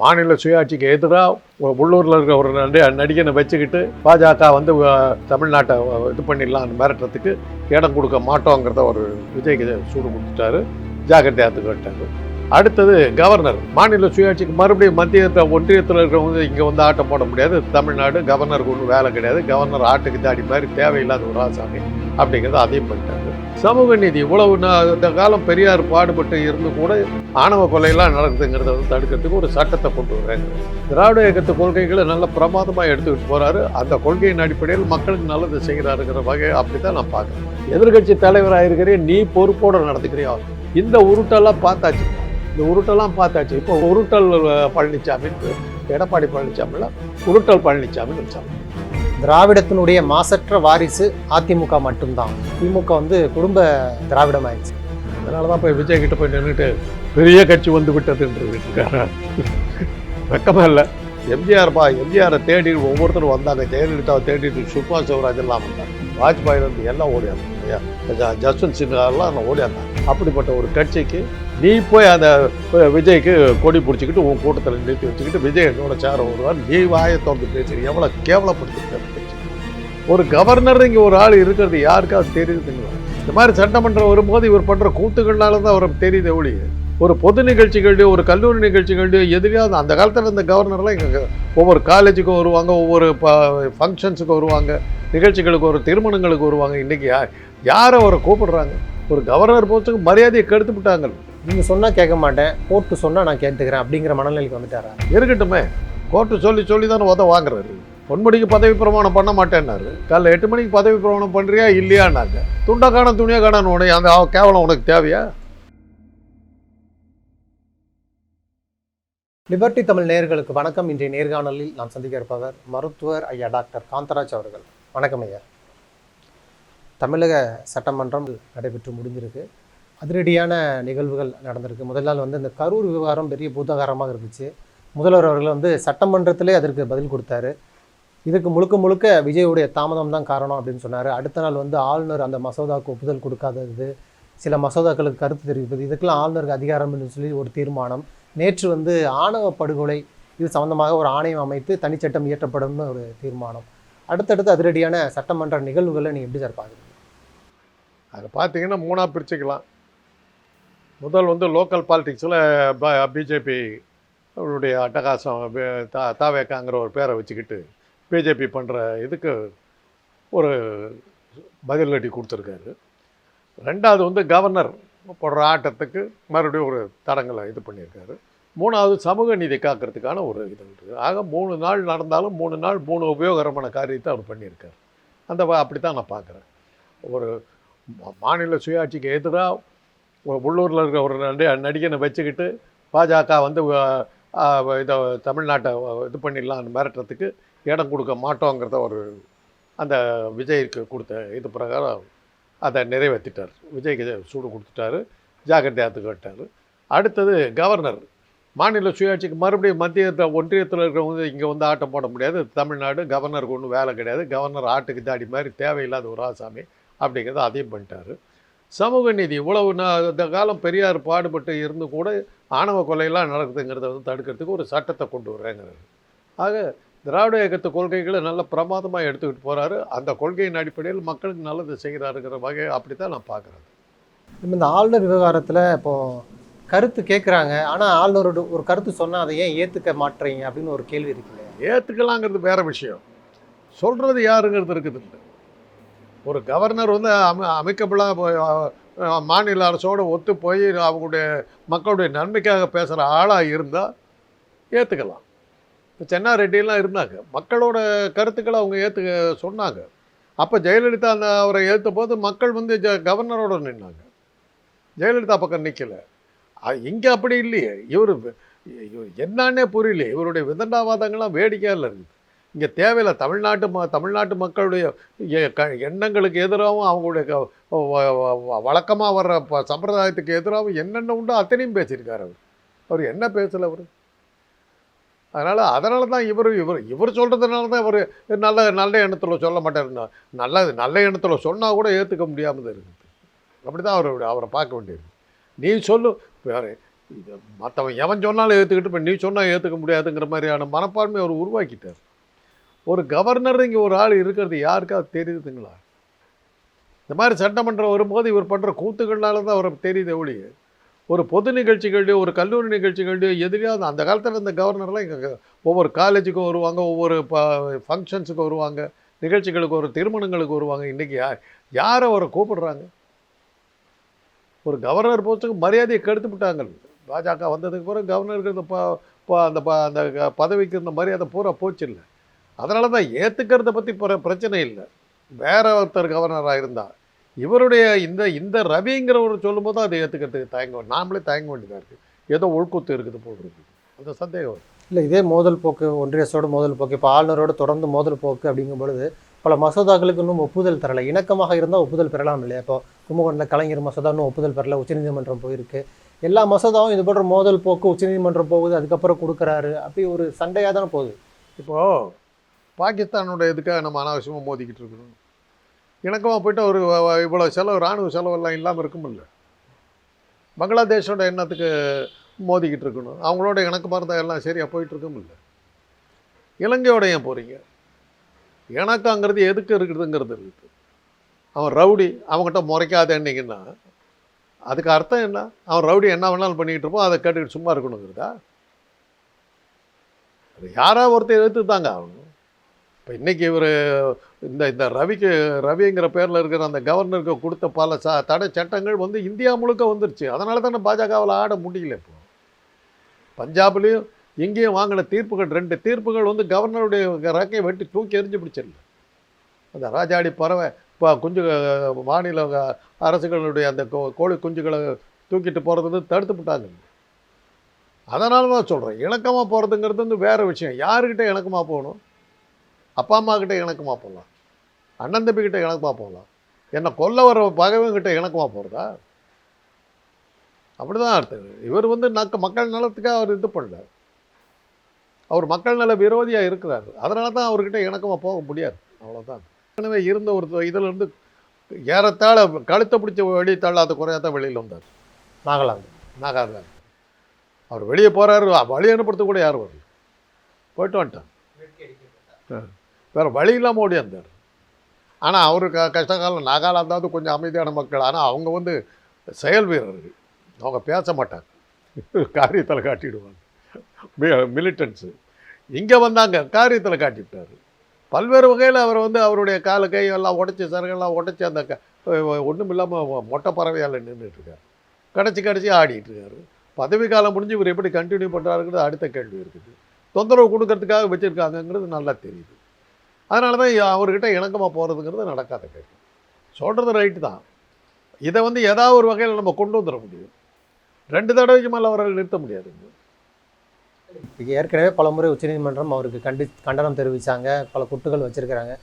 மாநில சுயாட்சிக்கு எதிராக உள்ளூரில் இருக்கிற ஒரு நடி நடிகனை வச்சுக்கிட்டு பாஜக வந்து தமிழ்நாட்டை இது பண்ணிடலாம் மிரட்டுறதுக்கு இடம் கொடுக்க மாட்டோங்கிறத ஒரு விஜய்க்கு சூடு கொடுத்துட்டாரு. ஜாக்கிரதையாக கேட்டாரு அடுத்தது கவர்னர். மாநில சுயாட்சிக்கு மறுபடியும் மத்திய ஒன்றியத்தில் இருக்கிறவங்க இங்கே வந்து ஆட்டம் போட முடியாது. தமிழ்நாடு கவர்னருக்கு ஒன்றும் வேலை கிடையாது. கவர்னர் ஆட்டுக்கு தாடி மாதிரி தேவையில்லாத ஒரு ஆசாமி. அப்படிங்கிறத அதையும் பண்ணிட்டாங்க சமூக நீதி இவ்வளவு நா- இந்த காலம் பெரியார் பாடுபட்டு இருந்து கூட ஆணவ கொலையெல்லாம் நடக்குதுங்கிறத வந்து தடுக்கிறதுக்கு ஒரு சட்டத்தை கொண்டு வர்றாங்க திராவிட இயக்கத்து கொள்கைகளை நல்ல பிரமாதமாக எடுத்துக்கிட்டு போகிறாரு அந்த கொள்கையின் அடிப்படையில் மக்களுக்கு நல்லது செய்கிறாருங்கிற வகை அப்படித்தான் நான் பார்க்குறேன். எதிர்கட்சி தலைவராக இருக்கிறே நீ பொறுப்போடு நடந்துக்கிறியா? இந்த உருட்டெல்லாம் பார்த்தாச்சு. இந்த உருட்டெல்லாம் பார்த்தாச்சு. இப்போ உருட்டல் பழனிசாமின்னு எடப்பாடி பழனிசாமியில் உருட்டல் பழனிசாமின்னு வச்சாங்க. திராவிடத்தினுடைய மாசற்ற வாரிசு அதிமுக மட்டும்தான். திமுக வந்து குடும்ப திராவிடம் ஆயிடுச்சு அதனால தான் போய் விஜய் கிட்ட போய் நின்றுட்டு பெரிய கட்சி வந்து விட்டதுன்றது இருக்காரு வெக்கமா இல்லை. எம்ஜிஆர் பா எம்ஜிஆரை தேடி ஒவ்வொருத்தரும் வந்தாங்க. ஜெயலலிதாவை தேடிட்டு சுஷ்மா சிவராஜ் எல்லாம் வந்தாங்க. வாஜ்பாயிலேருந்து எல்லாம் ஓடியாங்க ஜஸ்வந்த் சின்ஹாலாம் ஓடியாங்க அப்படிப்பட்ட ஒரு கட்சிக்கு நீ போய் அந்த விஜய்க்கு கொடி பிடிச்சிக்கிட்டு உன் கூட்டத்தில் நிறுத்தி வச்சுக்கிட்டு விஜய் என்னோட சேர வருவார். நீ வாயை திறந்து பேசுறீங்க எவ்வளோ கேவலப்படுத்திருக்க ஒரு கவர்னர் இங்கே ஒரு ஆள் இருக்கிறது யாருக்காவது தெரியுதுங்களா? இந்த மாதிரி சட்டமன்றம் வரும்போது இவர் பண்ணுற கூத்துக்கள்னால தான் அவருக்கு தெரியுது ஒழிய. ஒரு பொது நிகழ்ச்சிகள்லையோ ஒரு கல்லூரி நிகழ்ச்சிகள்லையோ எதிரியாவது அந்த காலத்தில் இந்த கவர்னர்லாம் இங்கே ஒவ்வொரு காலேஜுக்கும் வருவாங்க ஒவ்வொரு ஃபங்க்ஷன்ஸுக்கு வருவாங்க நிகழ்ச்சிகளுக்கு ஒரு திருமணங்களுக்கு வருவாங்க. இன்றைக்கி யார் யாரை அவரை கூப்பிடுறாங்க? ஒரு கவர்னர் போஸ்ட்டுக்கு மரியாதையை கெடுத்து விட்டாங்க நீங்க சொன்னா கேட்க மாட்டேன் கோர்ட்டு சொன்னா நான் கேட்டுக்கிறேன் அப்படிங்கிற மனநிலைக்கு வந்துட்டாரா? இருக்கட்டுமே. கோர்ட்டு சொல்லி சொல்லி தானே உத வாங்குறாரு. பொன்மணிக்கு பதவி பிரமாணம் பண்ண மாட்டேன்னாரு. காலைல எட்டு மணிக்கு பதவி பிரமாணம் பண்ணுறியா இல்லையான்னாங்க. துண்டை காண துணியை காணணும் உனக்கு அந்த கேவலம் உனக்கு தேவையா? லிபர்டி தமிழ் நேயர்களுக்கு வணக்கம். இன்றைய நேர்காணலில் நாம் சந்திக்க இருப்பவர் மருத்துவர் ஐயா டாக்டர் காந்தராஜ் அவர்கள். வணக்கம் ஐயா. தமிழக சட்டமன்றம் நடைபெற்று முடிஞ்சிருக்கு. அதிரடியான நிகழ்வுகள் நடந்திருக்கு. முதல் நாள் வந்து இந்த கரூர் விவகாரம் பெரிய பூதாகாரமாக இருந்துச்சு. முதல்வர் அவர்கள் வந்து சட்டமன்றத்திலே அதற்கு பதில் கொடுத்தாரு. இதுக்கு முழுக்க முழுக்க விஜயுடைய தாமதம் தான் காரணம் அப்படின்னு சொன்னார். அடுத்த நாள் வந்து ஆளுநர் அந்த மசோதாவுக்கு ஒப்புதல் கொடுக்காதது சில மசோதாக்களுக்கு கருத்து தெரிவிப்பது இதுக்கெல்லாம் ஆளுநருக்கு அதிகாரம் அப்படின்னு சொல்லி ஒரு தீர்மானம். நேற்று வந்து ஆணவ படுகொலை இது சம்பந்தமாக ஒரு ஆணையம் அமைத்து தனிச்சட்டம் இயற்றப்படும்னு ஒரு தீர்மானம். அடுத்தடுத்து அதிரடியான சட்டமன்ற நிகழ்வுகளை நீங்கள் எப்படி சார் பார்க்குறீங்க? அதை பார்த்தீங்கன்னா மூணாக பிரிச்சுக்கலாம். முதல் வந்து லோக்கல் பாலிடிக்ஸில் பிஜேபி அவருடைய அட்டகாசம் தா தாவேக்காங்கிற ஒரு பேரை வச்சுக்கிட்டு பிஜேபி பண்ணுற இதுக்கு ஒரு பதிலடி கொடுத்துருக்காரு. ரெண்டாவது வந்து கவர்னர் போடுற ஆட்டத்துக்கு மறுபடியும் ஒரு தடங்களை இது பண்ணியிருக்காரு. மூணாவது சமூக நீதி காக்கிறதுக்கான ஒரு இது இருக்குது ஆக மூணு நாள் நடந்தாலும் மூணு நாள் மூணு உபயோகரமான காரியத்தை அவர் பண்ணியிருக்காரு. அந்த அப்படி தான் நான் பார்க்குறேன் ஒரு மாநில சுயாட்சிக்கு எதிராக உள்ளூரில் இருக்கிற ஒரு நடி நடிகனை வச்சுக்கிட்டு பாஜக வந்து இதை தமிழ்நாட்டை இது பண்ணிடலாம் மிரட்டுறதுக்கு இடம் கொடுக்க மாட்டோங்கிறத ஒரு அந்த விஜய்க்கு கொடுத்த இது பிரகாரம் அதை நிறைவேற்றிட்டார். விஜய்க்கு சூடு கொடுத்துட்டாரு ஜாக்கிரதையாத்து கேட்டார் அடுத்தது கவர்னர். மாநில சுயாட்சிக்கு மறுபடியும் மத்திய ஒன்றியத்தில் இருக்கிறவங்க இங்கே வந்து ஆட்டம் போட முடியாது. தமிழ்நாடு கவர்னருக்கு ஒன்றும் வேலை கிடையாது. கவர்னர் ஆட்டுக்கு தாடி மாதிரி தேவையில்லாத ஒரு ஆசாமி அப்படிங்கிறத அதையும் பண்ணிட்டாரு. சமூக நீதி இவ்வளவு நா- இந்த காலம் பெரியார் பாடுபட்டு இருந்து கூட ஆணவ கொலையெல்லாம் நடக்குதுங்கிறத வந்து தடுக்கிறதுக்கு ஒரு சட்டத்தை கொண்டு வர்றேங்கிறாரு. ஆக திராவிட இயக்கத்து கொள்கைகளை நல்ல பிரமாதமாக எடுத்துக்கிட்டு போகிறாரு அந்த கொள்கையின் அடிப்படையில் மக்களுக்கு நல்லது செய்கிறாருங்கிற வகை அப்படி தான் நான் பார்க்குறேன் இந்த ஆளுநர் விவகாரத்தில் இப்போ கருத்து கேட்குறாங்க ஆனால் ஆளுநரோட ஒரு கருத்து சொன்னால் அதை ஏன் ஏற்றுக்க மாட்டுறீங்க அப்படின்னு ஒரு கேள்வி இருக்குல்ல ஏற்றுக்கலாங்கிறது வேற விஷயம். சொல்கிறது யாருங்கிறது இருக்குது. ஒரு கவர்னர் வந்து அம அமைக்கபிளாக மாநில அரசோடு ஒத்து போய் அவங்களுடைய மக்களுடைய நன்மைக்காக பேசுகிற ஆளாக இருந்தால் ஏற்றுக்கலாம் இப்போ சென்னாரெட்டியெல்லாம் இருந்தாங்க. மக்களோட கருத்துக்களை அவங்க ஏற்றுக்க சொன்னாங்க. அப்போ ஜெயலலிதா அந்த அவரை ஏற்ற போது மக்கள் வந்து ஜ கவர்னரோடு நின்னாங்க. ஜெயலலிதா பக்கம் நிற்கலை இங்கே அப்படி இல்லையே. இவர் என்னன்னே புரியல இவருடைய விதண்டாவாதங்கள்லாம் வேடிக்கையாக இருக்குது இங்கே தேவையில்லை. தமிழ்நாட்டு ம தமிழ்நாட்டு மக்களுடைய எ- க எண்ணங்களுக்கு எதிராகவும் அவங்களுடைய வழக்கமாக வர்ற ப சம்பிரதாயத்துக்கு எதிராகவும் என்னென்ன உண்டோ அத்தனையும் பேசியிருக்காரு அவர். அவர் என்ன பேசலை அவர்? அதனால் அதனால தான் இவர் இவர் இவர் சொல்கிறதுனால தான் இவர் நல்ல நல்ல எண்ணத்தில் சொல்ல மாட்டார். நல்ல நல்ல எண்ணத்தில் சொன்னால் கூட ஏற்றுக்க முடியாமல் இருக்குது. அப்படி தான் அவர் அவரை பார்க்க வேண்டியது நீ சொல்லு. வேறு இது மற்றவன் எவன் சொன்னாலும் ஏற்றுக்கிட்டு இப்போ நீ சொன்னால் ஏற்றுக்க முடியாதுங்கிற மாதிரியான மனப்பான்மை அவர் உருவாக்கிட்டார். ஒரு கவர்னர் இங்கே ஒரு ஆள் இருக்கிறது யாருக்காவது தெரியுதுங்களா? இந்த மாதிரி சட்டமன்றம் வரும்போது இவர் பண்ணுற கூத்துக்கள்னால தான் அவருக்கு தெரியுது ஒழிய ஒரு பொது நிகழ்ச்சிகள்லையோ ஒரு கல்லூரி நிகழ்ச்சிகள்லையோ எதிரியாவது அந்த காலத்தில் இந்த கவர்னர்லாம் இங்கே ஒவ்வொரு காலேஜுக்கும் வருவாங்க ஒவ்வொரு ப ஃபங்க்ஷன்ஸுக்கு வருவாங்க நிகழ்ச்சிகளுக்கு ஒரு திருமணங்களுக்கு வருவாங்க. இன்றைக்கி யார் யாரை அவரை கூப்பிடுறாங்க? ஒரு கவர்னர் போஸ்ட்டுக்கு மரியாதையை கெடுத்து விட்டாங்க. பாஜக வந்ததுக்கு பிறகு கவர்னருக்கு இந்த ப ப- அந்த ப அந்த க- பதவிக்கு இருந்த மரியாதை பூரா போச்சு இல்லை. அதனால தான் ஏற்றுக்கிறத பற்றி பிர பிரச்சனை இல்லை. வேற ஒருத்தர் கவர்னராக இருந்தால் இவருடைய இந்த இந்த ரவிங்கிறவர் சொல்லும்போது அதை ஏற்றுக்கிறதுக்கு தயங்க நாமளே தயங்க வேண்டியதாக இருக்குது ஏதோ உள்குத்து இருக்குது போல் இருக்குது. அந்த சந்தேகம். இல்லை இதே மோதல் போக்கு ஒன்றிய அரசோட மோதல் போக்கு இப்போ ஆளுநரோட தொடர்ந்து மோதல் போக்கு அப்படிங்கும் பொழுது பல மசோதாக்களுக்கு இன்னும் ஒப்புதல் தரலை. இணக்கமாக இருந்தால் ஒப்புதல் பெறலாம் இல்லையா? இப்போ கும்பகோணத்தில் கலைஞர் மசோதா இன்னும் ஒப்புதல் பெறல உச்சநீதிமன்றம் போயிருக்கு. எல்லா மசோதாவும் இது போன்ற மோதல் போக்கு உச்சநீதிமன்றம் போகுது அதுக்கப்புறம் கொடுக்குறாரு அப்படி ஒரு சண்டையாக தானே போகுது. இப்போது பாகிஸ்தானோட இதுக்காக நம்ம அனாவசியமாக மோதிக்கிட்டு இருக்கணும் இணக்கமாக போயிட்டு ஒரு இவ்வளோ செலவு இராணுவ செலவெல்லாம் இல்லாமல் இருக்குமில்ல? பங்களாதேஷோட எண்ணத்துக்கு மோதிக்கிட்டு இருக்கணும். அவங்களோட இணக்கமாக இருந்தால் எல்லாம் சரியாக போயிட்டுருக்குமில்ல இலங்கையோட ஏன் போகிறீங்க இணக்கங்கிறது எதுக்கு இருக்குதுங்கிறது இருக்குது அவன் ரவுடி அவங்ககிட்ட முறைக்காதேன்னீங்கன்னா அதுக்கு அர்த்தம் என்ன? அவன் ரவுடி என்ன வேணாலும் பண்ணிக்கிட்டு இருப்போம் அதை கேட்டுக்கிட்டு சும்மா இருக்கணுங்கிறதா? அது யாராவது ஒருத்தர் எடுத்து தாங்க ஆகணும் இப்போ இன்றைக்கி இவர் இந்த இந்த ரவிக்கு ரவிங்கிற பேரில் இருக்கிற அந்த கவர்னருக்கு கொடுத்த பல ச தடை சட்டங்கள் வந்து இந்தியா முழுக்க வந்துருச்சு. அதனால தானே பாஜகவில் ஆட முடியல இப்போ. பஞ்சாப்லேயும் இங்கேயும் வாங்கின தீர்ப்புகள் ரெண்டு தீர்ப்புகள் வந்து கவர்னருடைய ரக்கையை வெட்டி தூக்கி எறிஞ்சு பிடிச்சிடல அந்த ராஜாடி பறவை இப்போ குஞ்சு மாநில அரசுகளுடைய அந்த கோ- கோழி குஞ்சுகளை தூக்கிட்டு போகிறது தடுத்து விட்டாங்க. அதனால தான் சொல்கிறேன் இணக்கமாக போகிறதுங்கிறது வந்து வேறு விஷயம். யாருக்கிட்ட இணக்கமாக போகணும்? அப்பா அம்மா கிட்ட இணக்கமாக போகலாம் அண்ணன் தம்பி கிட்ட இணக்கமாக போகலாம் என்னை கொல்ல வர பகைவங்கிட்ட இணக்கமாக போகிறதா அப்படி தான் அர்த்தம். இவர் வந்து நக்க மக்கள் நலத்துக்காக அவர் இது பண்ணல. அவர் மக்கள் நல விரோதியாக இருக்கிறார். அதனால தான் அவர்கிட்ட இணக்கமாக போக முடியாது. அவ்வளோதான் எனவே இருந்த ஒரு இதில் இருந்து ஏறத்தாழ கழுத்தை பிடிச்ச வெளியே தள்ளாத குறையாக தான் வெளியில் வந்தார். நாகாலாந்து நாகாலாந்து. அவர் வெளியே போகிறாரு வழி அனுப்புறதுக்கு கூட யாரும் வரல. போயிட்டு வந்துட்டான் வேறு வழி இல்லாமல் ஓடியாந்தார் ஆனால் அவர் க கஷ்டகாலம் நாகாலாந்தாவது கொஞ்சம் அமைதியான மக்கள். ஆனால் அவங்க வந்து செயல் வீரர்கள். அவங்க பேச மாட்டாங்க. காரியத்தில் காட்டிடுவாங்க. மிலிட்டன்ஸு இங்கே வந்தாங்க காரியத்தில் காட்டிவிட்டார் பல்வேறு வகையில் அவர் வந்து அவருடைய கால கை எல்லாம் உடச்சி சரகெல்லாம் உடச்சி அந்த க ஒன்றும் இல்லாமல் மொட்டை பறவையால் நின்றுட்டுருக்கார் கடைச்சி கடைச்சி ஆடிட்டு இருக்காரு. பதவி காலம் முடிஞ்சு இவர் எப்படி கண்டினியூ பண்ணுறாருங்கிறது அடுத்த கேள்வி இருக்குது. தொந்தரவு கொடுக்கறதுக்காக வச்சுருக்காங்கங்கிறது நல்லா தெரியுது. அதனால தான் அவர்கிட்ட இணக்கமாக போகிறதுங்கிறது நடக்காத கேள்வி. சொல்கிறது ரைட்டு தான். இதை வந்து ஏதாவது ஒரு வகையில் நம்ம கொண்டு வந்துட முடியும். ரெண்டு தடவைக்கு மேலே அவரால் நிறுத்த முடியாதுங்க ஏற்கனவே பல முறை உச்சநீதிமன்றம் அவருக்கு கண்டி கண்டனம் தெரிவித்தாங்க பல குட்டுகள் வச்சிருக்கிறாங்க.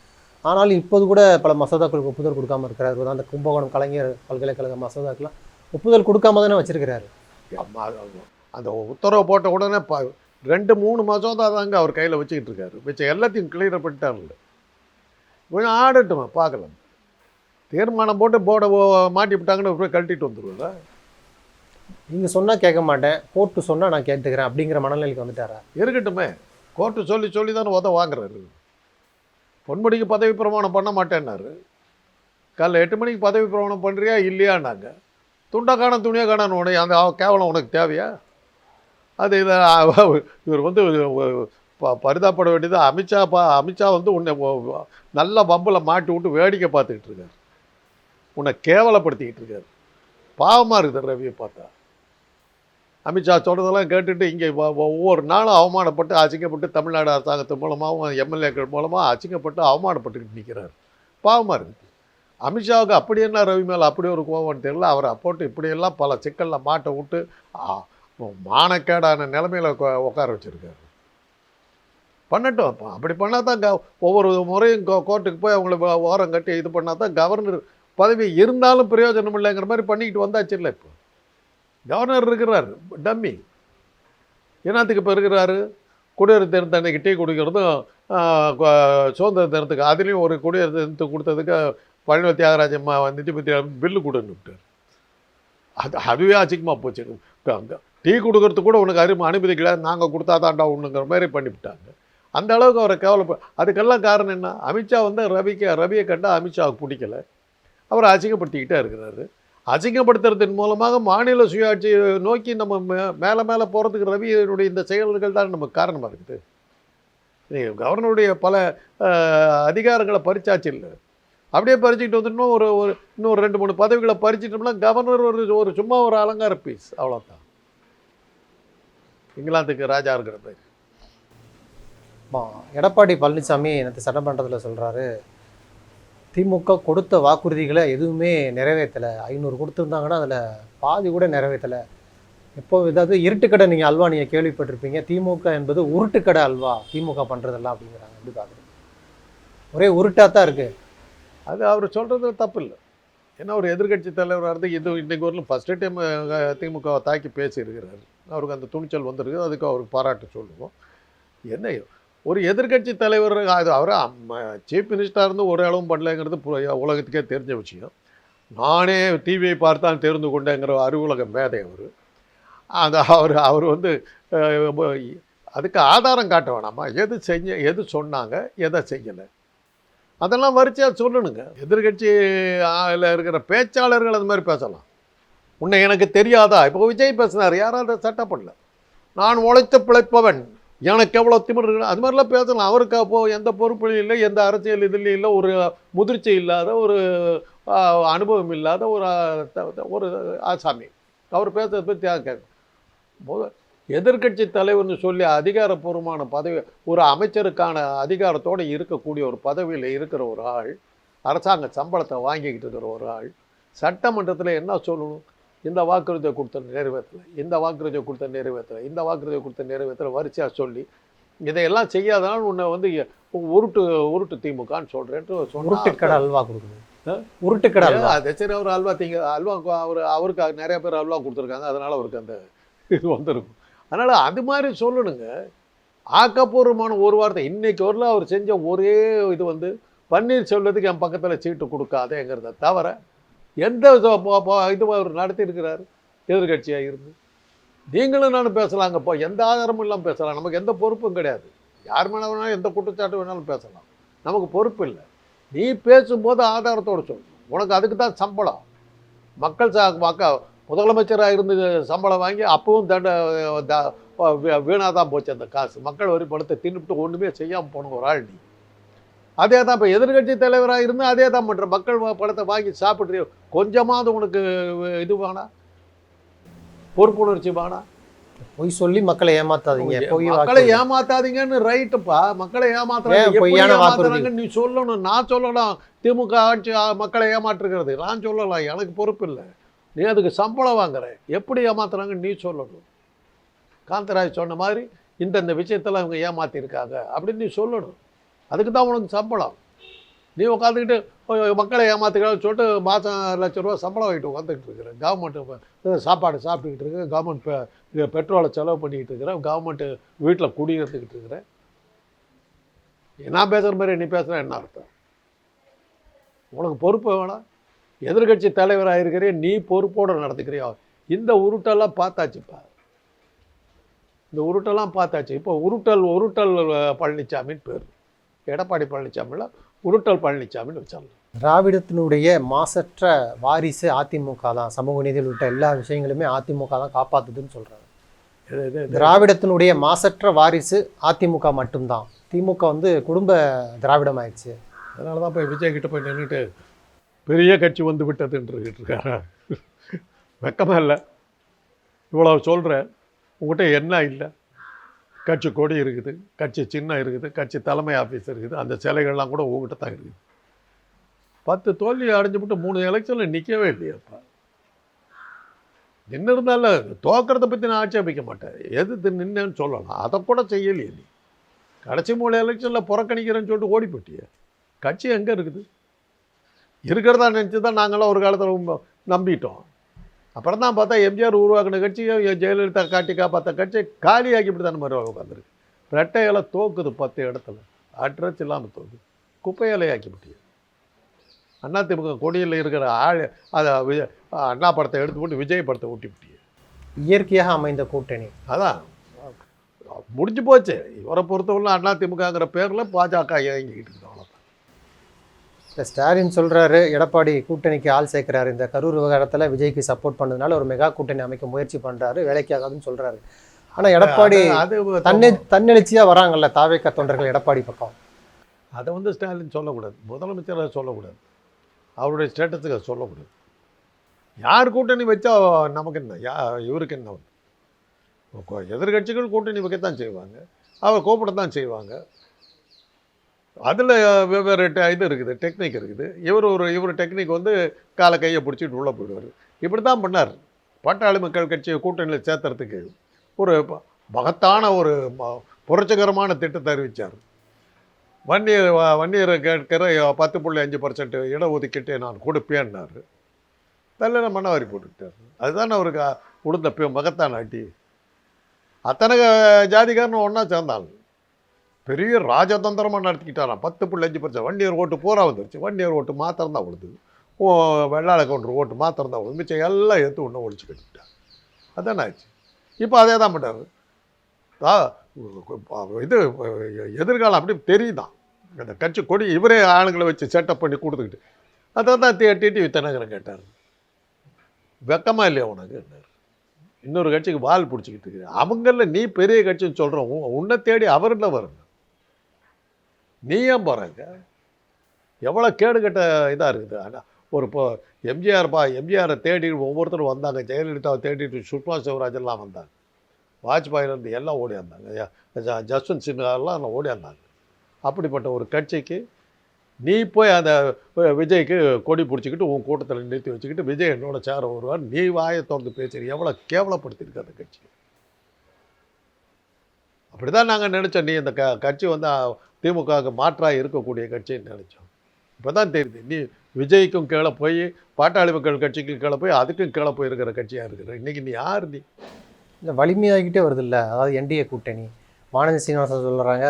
ஆனால் இப்போது கூட பல மசோதாக்களுக்கு ஒப்புதல் கொடுக்காம இருக்கிறார். அந்த கும்பகோணம் கலைஞர் பல்கலைக்கழக மசோதாக்கெல்லாம் ஒப்புதல் கொடுக்காம தானே வச்சிருக்கிறாரு. அம்மா, அந்த உத்தரவு போட்ட உடனே ப ரெண்டு மூணு மாதம் தான் தாங்க அவர் கையில் வச்சுக்கிட்டு இருக்காரு. வச்ச எல்லாத்தையும் கிளியர் பண்ணிட்டார்ல கொஞ்சம் ஆடட்டும் பார்க்கலாம். தீர்மானம் போட்டு போர்டை மாட்டி விட்டாங்கன்னு கழட்டிட்டு வந்துடுவாரா நீங்கள் சொன்னால் கேட்க மாட்டேன். கோர்ட்டு சொன்னால் நான் கேட்டுக்கிறேன் அப்படிங்கிற மனநிலைக்கு வந்துட்டாரா? இருக்கட்டுமே. கோர்ட்டு சொல்லி சொல்லி தானே உத வாங்குறாரு. பொன்முடிக்கு பதவி பிரமாணம் பண்ண மாட்டேன்னாரு. காலைல எட்டு மணிக்கு பதவி பிரமாணம் பண்ணுறியா இல்லையான்னாங்க. துண்டை காண துணியை காணணும் உனக்கு அந்த கேவலம் உனக்கு தேவையா? அது இதை இவர் வந்து பரிதாப்பட வேண்டியது. அமித்ஷா பா அமித்ஷா வந்து உன்னை நல்ல பம்பில் மாட்டி விட்டு வேடிக்கை பார்த்துக்கிட்டு இருக்கார். உன்னை கேவலப்படுத்திக்கிட்டு இருக்கார். பாவமாக இருக்குது ரவியை பார்த்தா. அமித்ஷா சொல்கிறதெல்லாம் கேட்டுட்டு இங்கே ஒவ்வொரு நாளும் அவமானப்பட்டு அசிங்கப்பட்டு தமிழ்நாடு அரசாங்கத்து மூலமாகவும் எம்எல்ஏக்கள் மூலமாக அசிங்கப்பட்டு அவமானப்பட்டுக்கிட்டு நிற்கிறார் பாவமாக இருக்குது. அமித்ஷாவுக்கு அப்படி என்ன ரவி மேலே அப்படி ஒரு கோவம்னு தெரியல. அவரை அப்போட்டு இப்படியெல்லாம் பல சிக்கலில் மாட்ட விட்டு ஆ, மானக்கேடான நிலமையில் உட்கார வச்சுருக்காரு. பண்ணட்டும் அப்போ அப்படி பண்ணால் தான் க ஒவ்வொரு முறையும் கோர்ட்டுக்கு போய் அவங்கள ஓரம் கட்டி இது பண்ணால் தான் கவர்னர் பதவி இருந்தாலும் பிரயோஜனம் இல்லைங்கிற மாதிரி பண்ணிக்கிட்டு வந்தாச்சு இல்லை இப்போ. கவர்னர் இருக்கிறார் டம்மி. என்னத்துக்கு இப்போ இருக்கிறாரு? குடியரசு தினத்தை அன்றைக்கி டீ குடிக்கிறதும் சுதந்திர தினத்துக்கு அதுலேயும் ஒரு குடியரசு தினத்துக்கு கொடுத்ததுக்கு பழனி தியாகராஜம்மா நிதிபதி பில்லு கொடுன்னு விட்டார். அது அதுவே அசிங்கமாக போச்சு. அங்கே டீ கொடுக்கறது கூட உனக்கு அருமை அனுமதிக்கல நாங்கள் கொடுத்தா தாண்டா ஒன்றுங்கிற மாதிரி பண்ணிவிட்டாங்க. அந்த அளவுக்கு அவரை கேவலப்ப அதுக்கெல்லாம் காரணம் என்ன? அமித்ஷா வந்து ரவிக்கு ரவியை கண்டால் அமித்ஷாவுக்கு பிடிக்கல. அவர் அசிங்கப்படுத்திக்கிட்டே இருக்கிறாரு. அசிங்கப்படுத்துறதன் மூலமாக மாநில சுயாட்சியை நோக்கி நம்ம மே மேலே மேலே போகிறதுக்கு ரவியினுடைய இந்த செயல்கள் தான் நமக்கு காரணமாக இருக்குது. கவர்னருடைய பல அதிகாரங்களை பறிச்சாச்சு இல்லை. அப்படியே பறிச்சுக்கிட்டு இன்னும் ஒரு ஒரு இன்னொரு ரெண்டு மூணு பதவிகளை பறிச்சிட்டோம்னா கவர்னர் ஒரு ஒரு சும்மா ஒரு அலங்கார பீஸ் அவ்வளோதான் இங்கிலாந்துக்கு ராஜா இருக்கிற பேர். எடப்பாடி பழனிசாமி நேற்று சட்டமன்றத்தில் சொல்கிறாரு திமுக கொடுத்த வாக்குறுதிகளை எதுவுமே நிறைவேற்றலை ஐநூறு கொடுத்துருந்தாங்கன்னா அதில் பாதி கூட நிறைவேற்றலை இப்போ ஏதாவது இருட்டுக்கடை நீங்கள் அல்வா நீங்கள் கேள்விப்பட்டிருப்பீங்க. திமுக என்பது உருட்டுக்கடை அல்வா திமுக பண்ணுறதெல்லாம் அப்படிங்கிறாங்க. எப்படி பார்க்குறீங்க? ஒரே உருட்டாக தான் இருக்குது அது அவர் சொல்கிறது தப்பு இல்லை. ஏன்னா ஒரு எதிர்க்கட்சி தலைவராக இருந்து இது இன்றைக்கு வரலும் ஃபஸ்ட்டு டைம் திமுகவை தாக்கி பேசியிருக்கிறாரு. அவருக்கு அந்த துணிச்சல் வந்திருக்கு. அதுக்கு அவருக்கு பாராட்டு சொல்லுவோம். என்ன ஒரு எதிர்க்கட்சி தலைவர் அது அவரை சீஃப் மினிஸ்டராக இருந்து ஒரு அளவும் பண்ணலைங்கிறது உலகத்துக்கே தெரிஞ்ச விஷயம். நானே டிவியை பார்த்தான் தெரிந்து கொண்டேங்கிற அறிவுலக மேதை அவர். அந்த அவர் அவர் வந்து அதுக்கு ஆதாரம் காட்ட வேணாமா? எது செஞ்ச எது சொன்னாங்க எதை செய்யலை? அதெல்லாம் வரிசையாக சொல்லணுங்க. எதிர்கட்சி இருக்கிற பேச்சாளர்கள் அது மாதிரி பேசலாம். உன்னை எனக்கு தெரியாதா? இப்போ விஜய் பேசினார் யாரும் அதை சட்டை பண்ணல. நான் உழைத்து பிழைப்பவன். எனக்கு எவ்வளோ திமிர் அது மாதிரிலாம் பேசலாம். அவருக்கு அப்போது எந்த பொறுப்புலையும் இல்லை எந்த அரசியல் இதுலையும் இல்லை. ஒரு முதிர்ச்சி இல்லாத ஒரு அனுபவம் இல்லாத ஒரு ஒரு ஆசாமி. அவர் பேசுறதை பற்றி கேட்கும் போது எதிர்க்கட்சி தலைவர்னு சொல்லி அதிகாரப்பூர்வமான பதவி ஒரு அமைச்சருக்கான அதிகாரத்தோடு இருக்கக்கூடிய ஒரு பதவியில் இருக்கிற ஒரு ஆள் அரசாங்க சம்பளத்தை வாங்கிக்கிட்டு இருக்கிற ஒரு ஆள் சட்டமன்றத்தில் என்ன சொல்லணும்? இந்த வாக்குறுதியை கொடுத்த நிறைவேற்றலை இந்த வாக்குறுதியை கொடுத்த நிறைவேற்றலை இந்த வாக்குறுதியை கொடுத்த நிறைவேற்றலை வரிசையாக சொல்லி இதையெல்லாம் செய்யாதனால உன்னை வந்து உருட்டு உருட்டு திமுகன்னு சொல்கிறேன்ட்டு உருட்டுக்கடை அல்வா கொடுக்குது ஆ? உருட்டுக்கடை அல்வா. அது சரி அவர் அல்வா திங்க அல்வா அவர் அவருக்கு நிறைய பேர் அல்வா கொடுத்துருக்காங்க அதனால் அவருக்கு அந்த இது வந்திருக்கும் அதனால் அது மாதிரி சொல்லணுங்க. ஆக்கப்பூர்வமான ஒரு வார்த்தை இன்னைக்கு வரல அவர் செஞ்ச ஒரே இது வந்து பன்னீர்செல்வத்துக்கு என் பக்கத்தில் சீட்டு கொடுக்காதேங்கிறத தவிர எந்த இது- போ- அவர் நடத்தியிருக்கிறார் எதிர்கட்சியாக இருந்து. நீங்களும் நானும் பேசலாங்கப்பா எந்த ஆதாரமும் இல்லாமல் பேசலாம். நமக்கு எந்த பொறுப்பும் கிடையாது. யார் மேலே வேணாலும் எந்த குற்றச்சாட்டு வேணாலும் பேசலாம். நமக்கு பொறுப்பு இல்லை. நீ பேசும்போது ஆதாரத்தோடு சொல்லு உனக்கு அதுக்கு தான் சம்பளம். மக்கள் சா மக்க முதலமைச்சராக இருந்து சம்பளம் வாங்கி அப்பவும் தண்ட வீணாக தான் போச்சு அந்த காசு. மக்கள் வரி பணத்தை தின்னுட்டு ஒன்றுமே செய்யாமல் போன ஒரு ஆள் நீ. அதே தான் இப்போ எதிர்கட்சி தலைவராக இருந்து அதே தான் பண்ணுற மக்கள் பணத்தை வாங்கி சாப்பிட்றியோ? கொஞ்சமாவது உனக்கு இது வேணா? பொறுப்புணர்ச்சி வேணா? பொய் சொல்லி மக்களை ஏமாத்தாதீங்க. பொய் மக்களை. ஏமாத்தாதீங்கன்னு ரைட்டுப்பா மக்களை ஏமாத்துறாங்க. நீ சொல்லணும். நான் சொல்லலாம். திமுக ஆட்சி மக்களை ஏமாற்றுகிறது. நான் சொல்லலாம். எனக்கு பொறுப்பு இல்லை. நீ அதுக்கு சம்பளம் வாங்குற. எப்படி ஏமாத்துறாங்கன்னு நீ சொல்லணும். காந்தராஜ் சொன்ன மாதிரி இந்தந்த விஷயத்தில் அவங்க ஏமாத்திருக்காங்க அப்படின்னு நீ சொல்லணும். அதுக்கு தான் உனக்கு சம்பளம். நீ உட்காந்துக்கிட்டு மக்களை ஏமாத்துக்கிறான்னு சொல்லிட்டு மாதம் லட்ச ரூபா சம்பளம் வாங்கிட்டு உட்காந்துக்கிட்டு இருக்கிற. கவர்மெண்ட்டு சாப்பாடு சாப்பிட்டுக்கிட்டு இருக்கேன் கவர்மெண்ட் பெ பெட்ரோலை செலவு பண்ணிக்கிட்டு இருக்கிறேன் கவர்மெண்ட்டு வீட்டில் குடியிருந்துக்கிட்டு இருக்கிறேன் நான் பேசுகிற மாதிரி நீ பேசுகிற என்ன அர்த்தம்? உனக்கு பொறுப்பு வேணாம். எதிர்கட்சி தலைவராக இருக்கிறே நீ பொறுப்போடு நடத்துக்கிறியா இந்த உருட்டெல்லாம் பார்த்தாச்சுப்பா இந்த உருட்டெல்லாம் பார்த்தாச்சு. இப்போ உருட்டல் உருட்டல் பழனிசாமின்னு பேர். எடப்பாடி பழனிசாமியில் உருட்டல் பழனிசாமின்னு வச்சிடலாம் திராவிடத்தினுடைய மாசற்ற வாரிசு அதிமுக தான். சமூக நீதியில் உள்ளிட்ட எல்லா விஷயங்களுமே அதிமுக தான் காப்பாத்துதுன்னு இது திராவிடத்தினுடைய மாசற்ற வாரிசு அதிமுக மட்டும்தான். திமுக வந்து குடும்ப திராவிடம் ஆயிடுச்சு அதனால தான் போய் விஜய் கிட்ட போய் நின்றுட்டு பெரிய கட்சி வந்து விட்டதுன்றுக்கிட்டு இருக்காரா வெக்கமா இல்லை. இவ்வளோ சொல்கிறேன் உங்கள்கிட்ட என்ன இல்லை? கட்சி கொடி இருக்குது கட்சி சின்னம் இருக்குது கட்சி தலைமை ஆஃபீஸ் இருக்குது அந்த சிலைகள்லாம் கூட உங்ககிட்ட தான் இருக்குது. பத்து தோல்வி அடைஞ்சு விட்டு மூணு எலெக்ஷனில் நிற்கவே இல்லையாப்பா. நின்று இருந்தாலும் தோக்கிறத பற்றி நான் ஆட்சேபிக்க மாட்டேன். எது நின்னேன்னு சொல்லலாம். அதை கூட செய்யலையே நீ. கடைசி மூணு எலெக்ஷனில் புறக்கணிக்கிறேன்னு சொல்லிட்டு ஓடி போட்டியே கட்சி எங்கே இருக்குது? இருக்கிறதா நினச்சி தான் நாங்களாம் ஒரு காலத்தில் நம்பிட்டோம். அப்புறம் தான் பார்த்தா எம்ஜிஆர் உருவாக்கின கட்சியை ஜெயலலிதா காட்டி காப்பாற்ற கட்சியை காலியாக்கிவிட்டு தான் மாதிரி உட்காந்துருக்கு ரெட்டை இலை தோக்குது பத்து இடத்துல. அட்ரஸ் இல்லாமல் தோக்குது. குப்பை இலையாக்கி விட்டிய. அதிமுக கொடியில் இருக்கிற ஆள் அதை விஜய் அண்ணா படத்தை எடுத்து போட்டு விஜய் படத்தை ஊட்டி விட்டிய. இயற்கையாக அமைந்த கூட்டணி. அதான். முடிஞ்சு போச்சு. இவரை பொறுத்தவரை அண்ணா திமுகங்கிற பேரில் பாஜக இயங்கிக்கிட்டு இருக்கு இந்த ஸ்டாலின் சொல்றாரு எடப்பாடி கூட்டணிக்கு ஆள் சேர்க்கிறாரு. இந்த கரூர் விவகாரத்தில் விஜய்க்கு சப்போர்ட் பண்ணதுனால ஒரு மெகா கூட்டணி அமைக்க முயற்சி பண்றாரு வேலைக்கு ஆகாதுன்னு சொல்றாரு. ஆனா எடப்பாடி அது தன்னெ தன்னெழுச்சியா வராங்கல்ல தாவேக்க தொண்டர்கள் எடப்பாடி பக்கம். அதை வந்து ஸ்டாலின் சொல்லக்கூடாது. முதலமைச்சர் அதை சொல்லக்கூடாது. அவருடைய ஸ்டேட்டஸுக்கு அதை சொல்லக்கூடாது. யார் கூட்டணி வச்சா நமக்கு என்ன? யா இவருக்கு என்ன? எதிர்க்கட்சிகள் கூட்டணி வைக்கத்தான் செய்வாங்க. அவர் கூப்பிடத்தான் செய்வாங்க. அதில் வெவ்வேறு டெ- இது இருக்குது டெக்னிக் இருக்குது. இவர் ஒரு இவர் டெக்னிக் வந்து காலை கையை பிடிச்சிட்டு உள்ளே போயிடுவார். இப்படி தான் பண்ணார். பாட்டாளி மக்கள் கட்சியை கூட்டணியில் சேர்த்துறதுக்கு ஒரு மகத்தான ஒரு ம- புரட்சிகரமான திட்டத்தை அறிவித்தார் வன்னியர் வ- வன்னியரை கேட்கிற பத்து புள்ளி அஞ்சு பர்சன்ட் இடஒதுக்கீட்டை நான் கொடுப்பேன்னாரு. தள்ள மண்ணவாரி போட்டுக்கிட்டார். அதுதான் அவருக்கு அ- மகத்தான் ஆட்டி மகத்தான அத்தனை ஜாதிக்காரனும் ஒன்றா சேர்ந்தாங்க பெரிய ராஜதந்திரமாக நடத்திக்கிட்டாராம். பத்து புள்ளி அஞ்சு பர்சன்ட். வண்டியர் ஓட்டு பூரா வந்துருச்சு. வண்டியர் ஓட்டு மாத்திரம் தான் விழுது ஓ வெள்ளாள கவுண்டர் ஓட்டு மாத்திரம் தான் விழுது மிச்சம் எல்லாம் எடுத்து ஒன்று ஒழிச்சு கட்டிக்கிட்டார். அதான் ஆச்சு. இப்போ அதே தான் பண்ணுறாரு இது எதிர்காலம் அப்படி தெரியுதான். அந்த கட்சி கொடி இவரே ஆளுங்களை வச்சு செட்டப் பண்ணி கொடுத்துக்கிட்டு. அதை தான் டிடிவி தினகரன் கேட்டார். வெக்கமாக இல்லையா உனக்கு? இன்னொரு கட்சிக்கு வால் பிடிச்சிக்கிட்டு இருக்கு அவங்களில் நீ பெரிய கட்சின்னு சொல்கிறோம் உன்னை தேடி அவரில் வருங்க நீ ஏன் எவ்வளோ கேடுகட்ட இதாக இருக்குது. ஆனால் ஒரு இப்போ எம்ஜிஆர் பா எம்ஜிஆரை தேடி ஒவ்வொருத்தரும் வந்தாங்க. ஜெயலலிதாவை தேடிட்டு சுஷ்மா சிவராஜெல்லாம் வந்தாங்க. வாஜ்பாயிலேருந்து எல்லாம் ஓடியாந்தாங்க ஜ- ஜஸ்வந்த் சின்ஹாலாம் எல்லாம் ஓடியாந்தாங்க அப்படிப்பட்ட ஒரு கட்சிக்கு நீ போய் அந்த விஜய்க்கு கொடி பிடிச்சிக்கிட்டு உன் கூட்டத்தில் நிறுத்தி வச்சுக்கிட்டு விஜய் என்னோட சேர வருவார். நீ வாயை திறந்து பேசுகிற எவ்வளோ கேவலப்படுத்தியிருக்கு அந்த கட்சி அப்படி தான் நாங்கள் நினச்சோம். நீ இந்த க கட்சி வந்து திமுகவுக்கு மாற்றாக இருக்கக்கூடிய கட்சின்னு நினச்சோம். இப்போ தான் தெரியுது நீ விஜய்க்கும் கீழே போய் பாட்டாளி மக்கள் கட்சிக்கும் கீழே போய் அதுக்கும் கீழே போய் இருக்கிற கட்சியாக இருக்கிற இன்றைக்கி நீ யார் நீ? இந்த வலிமையாகிட்டே வருது இல்லை அதாவது என்டிஏ கூட்டணி. வானதி சீனிவாசன் சொல்கிறாங்க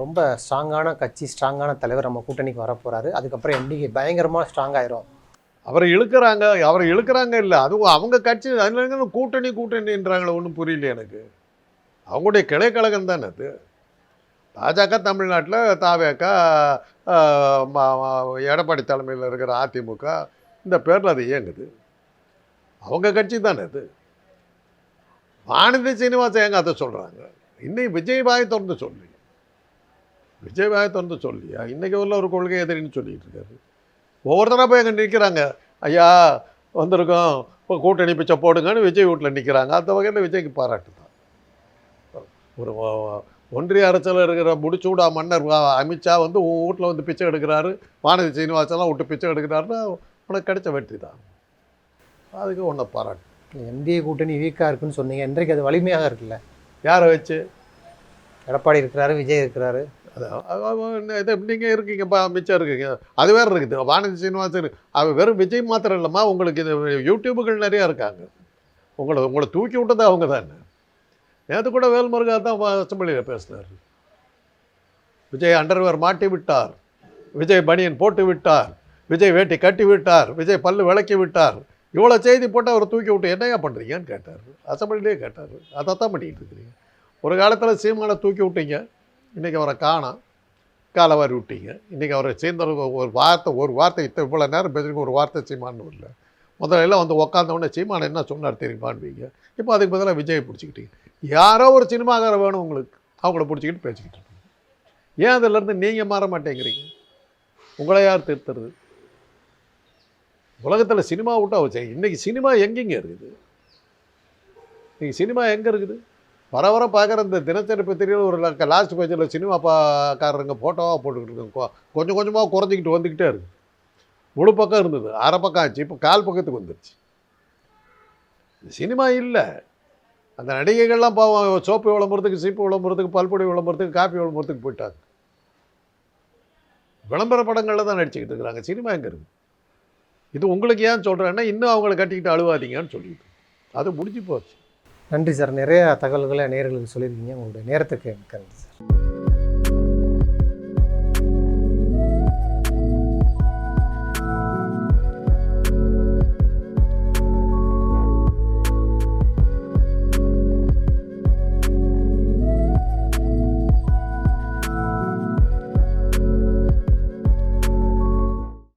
ரொம்ப ஸ்ட்ராங்கான கட்சி ஸ்ட்ராங்கான தலைவர் நம்ம கூட்டணிக்கு வரப்போறாரு. அதுக்கப்புறம் என்டிஏ பயங்கரமாக ஸ்ட்ராங் ஆயிரும். அவரை இழுக்கிறாங்க அவரை இழுக்கிறாங்க இல்லை அதுவும் அவங்க கட்சி அதில் கூட்டணி கூட்டணின்றாங்களே ஒன்றும் புரியல எனக்கு. அவங்களுடைய கிளை கழகம் தானே அது? பாஜக தமிழ்நாட்டில் தாவேக்கா எடப்பாடி தலைமையில் இருக்கிற அதிமுக இந்த பேரில் அது இயங்குது. அவங்க கட்சி தானே அது. வானதி சீனிவாசன் ஏங்க அதை சொல்கிறாங்க இன்னைக்கு விஜய் பாய் திறந்து சொல்லி. விஜய் பாய் திறந்து சொல்லியா? இன்றைக்கி உள்ள ஒரு கொள்கை எதிரின்னு சொல்லிகிட்டு இருக்காரு. ஒவ்வொருத்தராக போய் அங்கே நிற்கிறாங்க ஐயா வந்திருக்கோம். இப்போ கூட்டணி பிச்சை போடுங்கன்னு விஜய் வீட்டில் நிற்கிறாங்க அந்த வகையில் விஜய்க்கு பாராட்டு தான். ஒரு ஒன்றிய அரசில் இருக்கிற முடிச்சூடா மன்னர் அமித்ஷா வந்து உன் வீட்டில் வந்து பிச்சை எடுக்கிறாரு. வானதி சீனிவாசன்லாம் விட்டு பிச்சை எடுக்கிறாருன்னா உனக்கு கிடைச்ச வெற்றி தான். அதுக்கு உன்னை பாராட்டு. என்டிஏ கூட்டணி வீக்காக இருக்குன்னு சொன்னீங்க. இன்றைக்கு அது வலிமையாக இருக்குல்ல? யாரை வச்சு? எடப்பாடி இருக்கிறாரு விஜய் இருக்கிறாரு. இது நீங்கள் இருக்கீங்கப்பா மிச்சம் இருக்கீங்க. அது வேறு இருக்குது. வானதி சீனிவாசன் அவ வெறும் விஜய் மாத்திரம் இல்லைம்மா. உங்களுக்கு இது யூடியூபுகள் நிறையா இருக்காங்க. உங்களை உங்களை தூக்கி விட்டது அவங்க தானே. நேற்று கூட வேல்முருகா தான் அசம்பிளியில் பேசினார். விஜய் அண்டர்வேர் மாட்டி விட்டார். விஜய் பனியன் போட்டு விட்டார். விஜய் வேட்டி கட்டி விட்டார். விஜய் பல்லு விளக்கி விட்டார். இவ்வளோ செய்தி போட்டு அவரை தூக்கி விட்டு என்னையா பண்ணுறீங்கன்னு கேட்டார். அசம்பிளிலே கேட்டார். அதை தான் பண்ணிக்கிட்டு இருக்கிறீங்க. ஒரு காலத்தில் சீமானை தூக்கி விட்டீங்க. இன்றைக்கி அவரை காணாம். காலை வாரி விட்டீங்க. இன்றைக்கி அவரை சேர்ந்த ஒரு வார்த்தை ஒரு வார்த்தை இத்த இவ்வளோ நேரம் பேசுறதுக்கு ஒரு வார்த்தை சீமான்னு இல்லை முதல்ல எல்லாம் வந்து உட்காந்தவொடனே சீமான் என்ன சொன்னார் தெரியுமான்னு வைங்க. இப்போ அதுக்கு பதிலாக விஜயை பிடிச்சிக்கிட்டீங்க. யாரோ ஒரு சினிமாக்காரர் வேணும் உங்களுக்கு. அவங்கள பிடிச்சிக்கிட்டு பேசிக்கிட்டு இருக்கீங்க ஏன் அதிலேருந்து நீங்கள் மாற மாட்டேங்கிறீங்க? உங்களை யார் திருத்துறது? உலகத்தில் சினிமா விட்டா வச்சு இன்றைக்கி சினிமா எங்கெங்க இருக்குது? இன்றைக்கி சினிமா எங்கே இருக்குது? வர வர பார்க்குற இந்த தினச்சரி பத்திரிகையில் ஒரு லாஸ்ட் பேஜில் சினிமா பாக்காரங்க ஃபோட்டோவாக போட்டுக்கிட்டு இருக்கோம் கொஞ்சம் கொஞ்சமாக குறைஞ்சிக்கிட்டு வந்துக்கிட்டே இருக்கு. முழு பக்கம் இருந்தது. அரை பக்கம் ஆச்சு. இப்போ கால் பக்கத்துக்கு வந்துருச்சு. சினிமா இல்லை. அந்த நடிகைகள்லாம் பாவம் சோப்பு விளம்பரத்துக்கு சீப்பு விளம்பரத்துக்கு பல்பொடி விளம்பரத்துக்கு காப்பி விளம்பரத்துக்கு போயிட்டாங்க. விளம்பர படங்களில் தான் நடிச்சுக்கிட்டு இருக்கிறாங்க. சினிமா எங்கே இருக்குது இது உங்களுக்கு ஏன் சொல்கிறேன்னா இன்னும் அவங்கள கட்டிக்கிட்டு அழுவாதீங்கன்னு சொல்லிட்டு. அது முடிஞ்சு போச்சு. நன்றி சார். நிறையா தகவல்களை நேர்களுக்கு சொல்லியிருக்கீங்க. உங்களுடைய நேரத்துக்கு நன்றி சார்.